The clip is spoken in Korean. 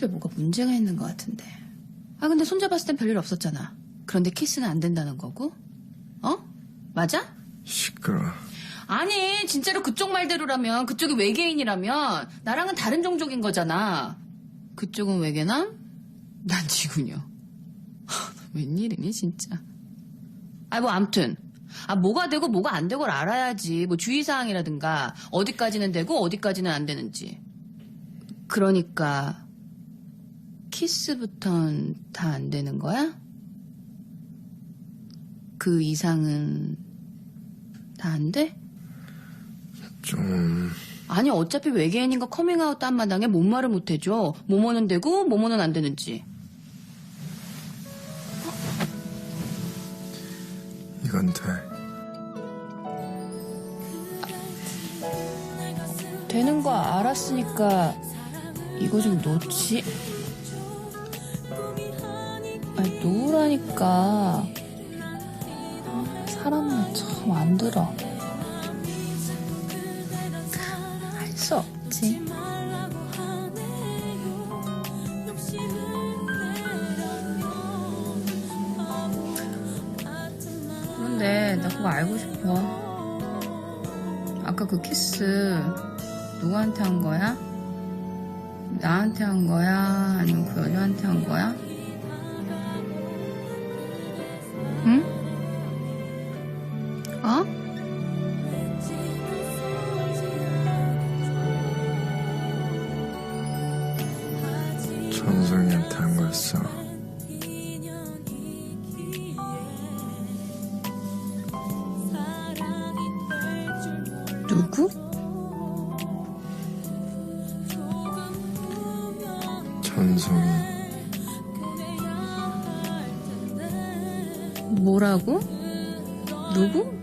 스킨십에 뭐가 문제가 있는 것 같은데. 아, 근데 손잡았을 땐 별일 없었잖아. 그런데 키스는 안 된다는 거고? 어? 맞아? 시끄러. 아니, 진짜로 그쪽 말대로라면, 그쪽이 외계인이라면, 나랑은 다른 종족인 거잖아. 그쪽은 외계남? 난 지구녀. 하, 웬일이니, 진짜. 아, 뭐, 암튼. 아, 뭐가 되고 뭐가 안 되고를 알아야지. 뭐, 주의사항이라든가, 어디까지는 되고, 어디까지는 안 되는지. 그러니까, 키스부턴 다안 되는 거야? 그 이상은 다 안 돼? 좀 아니 어차피 외계인인 거 커밍아웃 딴 마당에 뭔 말을 못해줘. 뭐뭐는 되고 뭐뭐는 안 되는지. 이건 돼. 되는 거 알았으니까 이거 좀 놓지. 아니 놓으라니까. 사람은 참 안 들어. 할 수 없지. 그런데 나 그거 알고 싶어. 아까 그 키스 누구한테 한 거야? 나한테 한 거야? 아니면 그 여자한테 한 거야? 천성이한테 한 거였어. 누구? 천성이 뭐라고? 누구?